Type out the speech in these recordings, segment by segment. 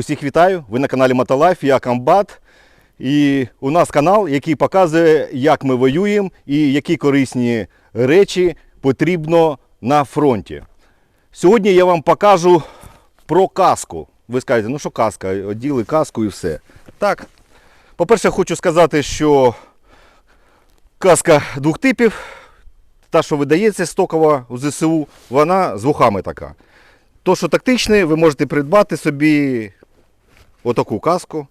Усіх вітаю! Ви на каналі Мотолайф, я Комбат. І у нас канал, який показує, як ми воюємо і які корисні речі потрібно на фронті. Сьогодні я вам покажу про каску. Ви скажете, ну що каска, оділи каску і все. Так, по-перше, хочу сказати, що каска двох типів. Та, що видається стокова у ЗСУ, вона з вухами така. То, що тактичне, ви можете придбати собі отаку каску.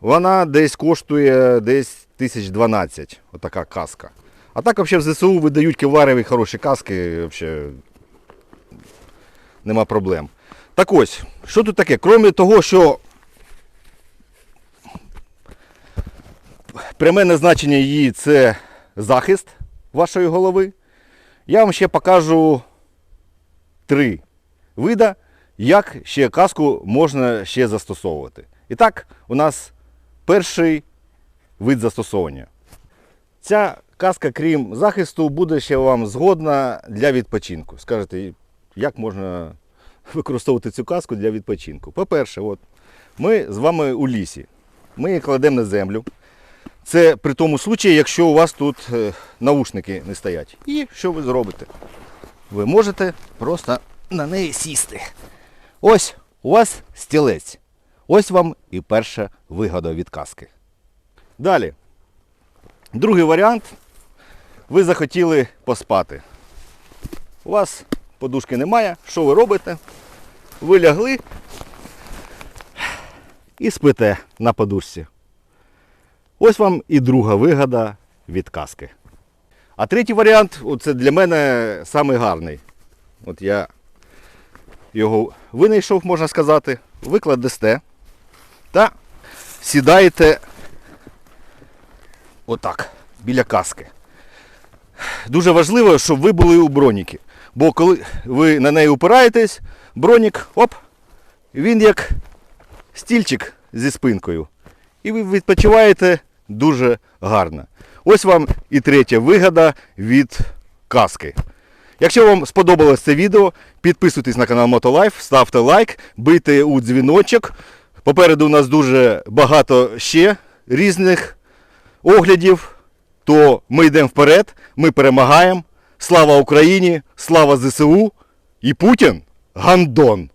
Вона десь коштує десь 1012, отака каска. А так взагалі в ЗСУ видають кевларові хороші каски, взагалі нема проблем. Так ось, що тут таке? Крім того, що пряме назначення її це захист вашої голови, я вам ще покажу три вида, як ще каску можна ще застосовувати. І так, у нас перший вид застосовування. Ця каска, крім захисту, буде ще вам згодна для відпочинку. Скажете, як можна використовувати цю каску для відпочинку? По-перше, от, ми з вами у лісі. Ми її кладемо на землю. Це при тому случаї, якщо у вас тут е, наушники не стоять. І що ви зробите? Ви можете просто на неї сісти. Ось у вас стілець. Ось вам і перша вигода від каски. Далі. Другий варіант. Ви захотіли поспати. У вас подушки немає. Що ви робите? Ви лягли і спите на подушці. Ось вам і друга вигода від каски. А третій варіант, це для мене самий. От я його винайшов, можна сказати, ви кладете та сідаєте отак, біля каски. Дуже важливо, щоб ви були у броніки. Бо коли ви на неї опираєтесь, бронік, оп, він як стільчик зі спинкою. І ви відпочиваєте дуже гарно. Ось вам і третя вигода від каски. Якщо вам сподобалось це відео, підписуйтесь на канал Мотолайф, ставте лайк, бийте у дзвіночок. Попереду у нас дуже багато ще різних оглядів. То ми йдемо вперед, ми перемагаємо. Слава Україні! Слава ЗСУ! І Путін гандон!